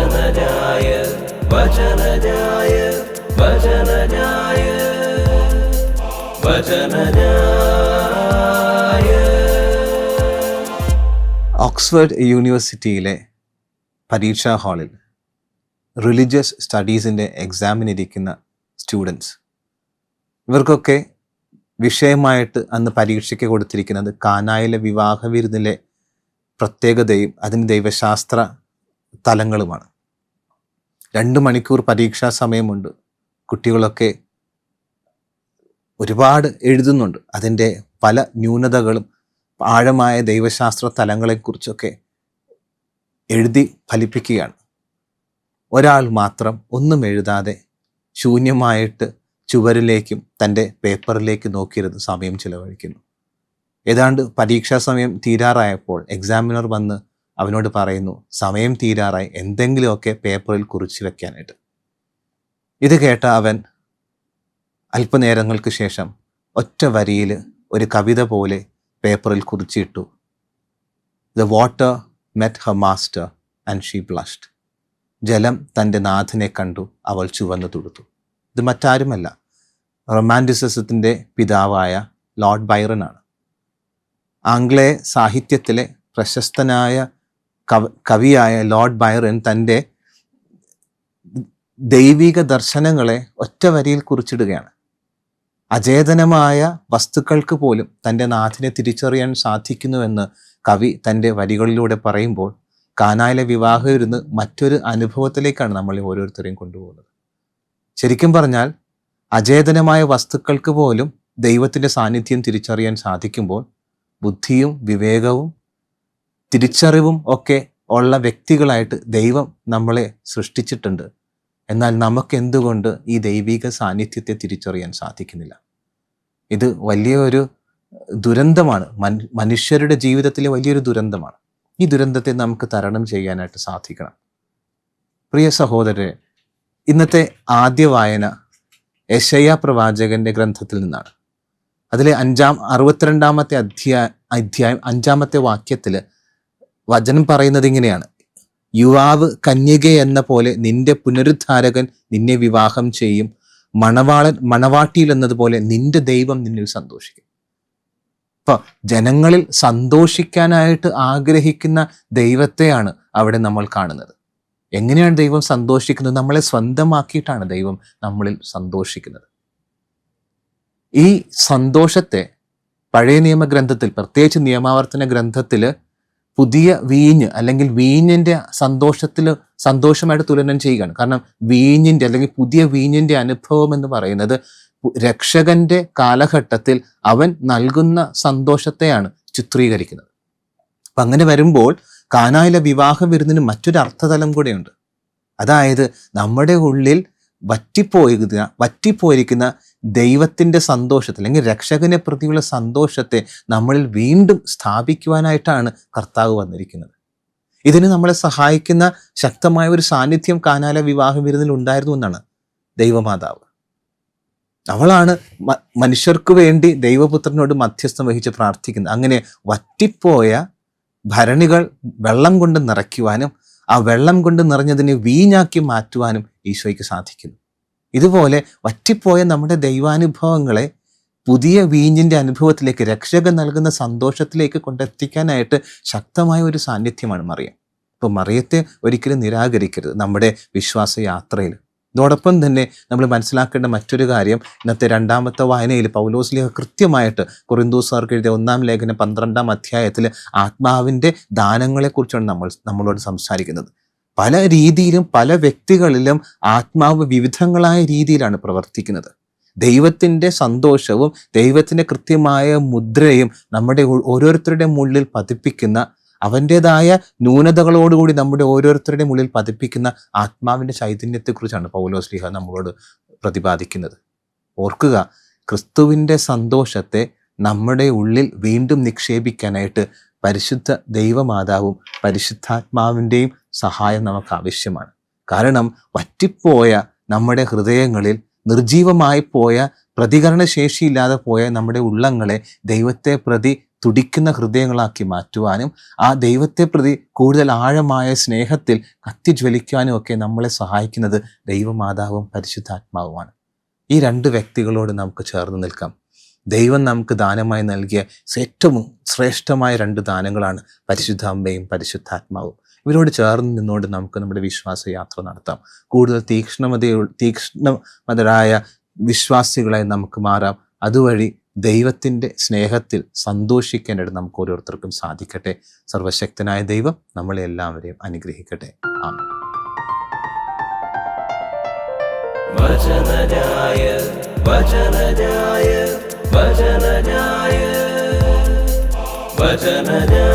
വചനജായ വചനജായ വചനജായ വചനജായ Oxford യൂണിവേഴ്സിറ്റിയിലെ പരീക്ഷാ ഹാളിൽ റിലീജിയസ് സ്റ്റഡീസിന്റെ എക്സാമിനിരിക്കുന്ന സ്റ്റുഡൻസ്. ഇവർക്കൊക്കെ വിഷയമായിട്ട് അന്ന് പരീക്ഷയ്ക്ക് കൊടുത്തിരിക്കുന്നത് കാനായിലെ വിവാഹ വിരുന്നിലെ പ്രത്യേകതയും അതിന് ദൈവശാസ്ത്ര തലങ്ങളുമാണ്. രണ്ട് മണിക്കൂർ പരീക്ഷാ സമയമുണ്ട്. കുട്ടികളൊക്കെ ഒരുപാട് എഴുതുന്നുണ്ട്. അതിന്റെ പല ന്യൂനതകളും ആഴമായ ദൈവശാസ്ത്ര തലങ്ങളെക്കുറിച്ചൊക്കെ എഴുതി ഫലിപ്പിക്കുകയാണ്. ഒരാൾ മാത്രം ഒന്നും എഴുതാതെ ശൂന്യമായിട്ട് ചുവരിലേക്കും തന്റെ പേപ്പറിലേക്ക് നോക്കിയിരുന്ന് സമയം ചിലവഴിക്കുന്നു. ഏതാണ്ട് പരീക്ഷാ സമയം തീരാറായപ്പോൾ എക്സാമിനർ വന്ന് അവനോട് പറയുന്നു സമയം തീരാറായി. എന്തെങ്കിലുമൊക്കെ പേപ്പറിൽ കുറിച്ച് വെക്കാനായിട്ട്. ഇത് കേട്ട അവൻ അല്പനേരങ്ങൾക്ക് ശേഷം ഒറ്റ വരിയിൽ ഒരു കവിത പോലെ പേപ്പറിൽ കുറിച്ചിട്ടു the water met her master and she blushed ജലം തന്റെ നാഥനെ കണ്ടു അവൾ ചുവന്നു തുടുത്തു ഇത് മറ്റാരുമല്ല. റൊമാന്റിസിസത്തിന്റെ പിതാവായ ലോർഡ് ബൈറനാണ്. ആംഗ്ലേയ സാഹിത്യത്തിലെ പ്രശസ്തനായ കവിയായ ലോർഡ് ബൈറൻ തന്റെ ദൈവിക ദർശനങ്ങളെ ഒറ്റ വരിയിൽ കുറിച്ചിടുകയാണ്. അചേതനമായ വസ്തുക്കൾക്ക് പോലും തന്റെ നാഥിനെ തിരിച്ചറിയാൻ സാധിക്കുന്നുവെന്ന് കവി തന്റെ വരികളിലൂടെ പറയുമ്പോൾ കാനായിലെ വിവാഹം ഇരുന്ന് മറ്റൊരു അനുഭവത്തിലേക്കാണ് നമ്മൾ ഓരോരുത്തരെയും കൊണ്ടുപോകുന്നത്. ശരിക്കും പറഞ്ഞാൽ അചേതനമായ വസ്തുക്കൾക്ക് പോലും ദൈവത്തിന്റെ സാന്നിധ്യം തിരിച്ചറിയാൻ സാധിക്കുമ്പോൾ ബുദ്ധിയും വിവേകവും തിരിച്ചറിവും ഒക്കെ ഉള്ള വ്യക്തികളായിട്ട് ദൈവം നമ്മളെ സൃഷ്ടിച്ചിട്ടുണ്ട്. എന്നാൽ നമുക്ക് എന്തുകൊണ്ട് ഈ ദൈവിക സാന്നിധ്യത്തെ തിരിച്ചറിയാൻ സാധിക്കുന്നില്ല? ഇത് വലിയൊരു ദുരന്തമാണ്. മനുഷ്യരുടെ ജീവിതത്തിലെ വലിയൊരു ദുരന്തമാണ്. ഈ ദുരന്തത്തെ നമുക്ക് തരണം ചെയ്യാനായിട്ട് സാധിക്കണം. പ്രിയ സഹോദരരെ ഇന്നത്തെ ആദ്യ വായന യശയ പ്രവാചകന്റെ ഗ്രന്ഥത്തിൽ നിന്നാണ്. അതിലെ അഞ്ചാം അറുപത്തിരണ്ടാമത്തെ അധ്യായ അധ്യായം അഞ്ചാമത്തെ വാക്യത്തിൽ വചനം പറയുന്നത് ഇങ്ങനെയാണ്. യുവാവ് കന്യക എന്ന പോലെ നിന്റെ പുനരുദ്ധാരകൻ നിന്നെ വിവാഹം ചെയ്യും. മണവാളൻ മണവാട്ടിയിൽ എന്നതുപോലെ നിന്റെ ദൈവം നിന്നിൽ സന്തോഷിക്കും. ഇപ്പൊ ജനങ്ങളിൽ സന്തോഷിക്കാനായിട്ട് ആഗ്രഹിക്കുന്ന ദൈവത്തെയാണ് അവിടെ നമ്മൾ കാണുന്നത്. എങ്ങനെയാണ് ദൈവം സന്തോഷിക്കുന്നത്? നമ്മളെ സ്വന്തമാക്കിയിട്ടാണ് ദൈവം നമ്മളിൽ സന്തോഷിക്കുന്നത്. ഈ സന്തോഷത്തെ പഴയ നിയമ ഗ്രന്ഥത്തിൽ പ്രത്യേകിച്ച് നിയമാവർത്തന ഗ്രന്ഥത്തിൽ പുതിയ വീഞ്ഞ് അല്ലെങ്കിൽ വീഞ്ഞിന്റെ സന്തോഷത്തിൽ സന്തോഷമായിട്ട് തുലനം ചെയ്യുകയാണ്. കാരണം വീഞ്ഞിന്റെ അല്ലെങ്കിൽ പുതിയ വീഞ്ഞിന്റെ അനുഭവം എന്ന് പറയുന്നത് രക്ഷകന്റെ കാലഘട്ടത്തിൽ അവൻ നൽകുന്ന സന്തോഷത്തെയാണ് ചിത്രീകരിക്കുന്നത്. അപ്പം അങ്ങനെ വരുമ്പോൾ കാനായിലെ വിവാഹ വിരുന്നിന് മറ്റൊരു അർത്ഥതലം കൂടെയുണ്ട്. അതായത് നമ്മുടെ ഉള്ളിൽ വറ്റിപ്പോയിരിക്കുന്ന വറ്റിപ്പോയിരിക്കുന്ന ദൈവത്തിന്റെ സന്തോഷത്തെ അല്ലെങ്കിൽ രക്ഷകനെ പ്രതിയുള്ള സന്തോഷത്തെ നമ്മളിൽ വീണ്ടും സ്ഥാപിക്കുവാനായിട്ടാണ് കർത്താവ് വന്നിരിക്കുന്നത്. ഇതിന് നമ്മളെ സഹായിക്കുന്ന ശക്തമായ ഒരു സാന്നിധ്യം കാനാല വിവാഹ വിരുന്നിൽ ഉണ്ടായിരുന്നു എന്നാണ് ദൈവമാതാവ്. അവളാണ് മനുഷ്യർക്ക് വേണ്ടി ദൈവപുത്രനോട് മധ്യസ്ഥം വഹിച്ച് പ്രാർത്ഥിക്കുന്നത്. അങ്ങനെ വറ്റിപ്പോയ ഭരണികൾ വെള്ളം കൊണ്ട് നിറയ്ക്കുവാനും ആ വെള്ളം കൊണ്ട് നിറഞ്ഞതിനെ വീഞ്ഞാക്കി മാറ്റുവാനും ഈശോയ്ക്ക് സാധിക്കുന്നു. ഇതുപോലെ വറ്റിപ്പോയ നമ്മുടെ ദൈവാനുഭവങ്ങളെ പുതിയ വീഞ്ഞിന്റെ അനുഭവത്തിലേക്ക് രക്ഷകൻ നൽകുന്ന സന്തോഷത്തിലേക്ക് കൊണ്ടെത്തിക്കാനായിട്ട് ശക്തമായ ഒരു സാന്നിധ്യമാണ് മറിയം. അപ്പോൾ മറിയത്തെ ഒരിക്കലും നിരാകരിക്കരുത് നമ്മുടെ വിശ്വാസ യാത്രയിൽ ഇതോടൊപ്പം തന്നെ നമ്മൾ മനസ്സിലാക്കേണ്ട മറ്റൊരു കാര്യം ഇന്നത്തെ രണ്ടാമത്തെ വായനയിൽ പൗലോസ്ലിഹ കൃത്യമായിട്ട് കുറിന്തൂസാർക്ക് എഴുതിയ ഒന്നാം ലേഖനം പന്ത്രണ്ടാം അധ്യായത്തിൽ ആത്മാവിന്റെ ദാനങ്ങളെക്കുറിച്ചാണ് നമ്മൾ നമ്മളോട് സംസാരിക്കുന്നത്. പല രീതിയിലും പല വ്യക്തികളിലും ആത്മാവ് വിവിധങ്ങളായ രീതിയിലാണ് പ്രവർത്തിക്കുന്നത്. ദൈവത്തിന്റെ സന്തോഷവും ദൈവത്തിന്റെ കൃത്യമായ മുദ്രയും നമ്മുടെ ഓരോരുത്തരുടെ ഉള്ളിൽ പതിപ്പിക്കുന്ന അവന്റെതായ ന്യൂനതകളോടുകൂടി നമ്മുടെ ഓരോരുത്തരുടെ ഉള്ളിൽ പതിപ്പിക്കുന്ന ആത്മാവിന്റെ ചൈതന്യത്തെക്കുറിച്ചാണ് പൗലോസ്ലിഹ നമ്മളോട് പ്രതിപാദിക്കുന്നത്. ഓർക്കുക ക്രിസ്തുവിന്റെ സന്തോഷത്തെ നമ്മുടെ ഉള്ളിൽ വീണ്ടും നിക്ഷേപിക്കാനായിട്ട് പരിശുദ്ധ ദൈവമാതാവും പരിശുദ്ധാത്മാവിന്റെയും സഹായം നമുക്ക് ആവശ്യമാണ്. കാരണം വറ്റിപ്പോയ നമ്മുടെ ഹൃദയങ്ങളിൽ നിർജീവമായി പോയ പ്രതികരണശേഷിയില്ലാതെ പോയ നമ്മുടെ ഉള്ളങ്ങളെ ദൈവത്തെ പ്രതി തുടിക്കുന്ന ഹൃദയങ്ങളാക്കി മാറ്റുവാനും ആ ദൈവത്തെ പ്രതി കൂടുതൽ ആഴമായ സ്നേഹത്തിൽ കത്തിജ്വലിക്കുവാനും ഒക്കെ നമ്മളെ സഹായിക്കുന്നത് ദൈവമാതാവും പരിശുദ്ധാത്മാവുമാണ്. ഈ രണ്ട് വ്യക്തികളോട് നമുക്ക് ചേർന്ന് നിൽക്കാം. ദൈവം നമുക്ക് ദാനമായി നൽകിയ ഏറ്റവും ശ്രേഷ്ഠമായ രണ്ട് ദാനങ്ങളാണ് പരിശുദ്ധ അമ്മയും പരിശുദ്ധാത്മാവും. ഇവരോട് ചേർന്ന് നിന്നുകൊണ്ട് നമുക്ക് നമ്മുടെ വിശ്വാസ യാത്ര നടത്താം. കൂടുതൽ തീക്ഷ്ണമതയോ തീക്ഷ്ണമതരായ വിശ്വാസികളായി നമുക്ക് മാറാം. അതുവഴി ദൈവത്തിന്റെ സ്നേഹത്തിൽ സന്തോഷിക്കാനായിട്ട് നമുക്ക് ഓരോരുത്തർക്കും സാധിക്കട്ടെ. സർവശക്തനായ ദൈവം നമ്മളെ എല്ലാവരെയും അനുഗ്രഹിക്കട്ടെ. ആ വചനജായ വചനജായ വചനജായ വചനജായ.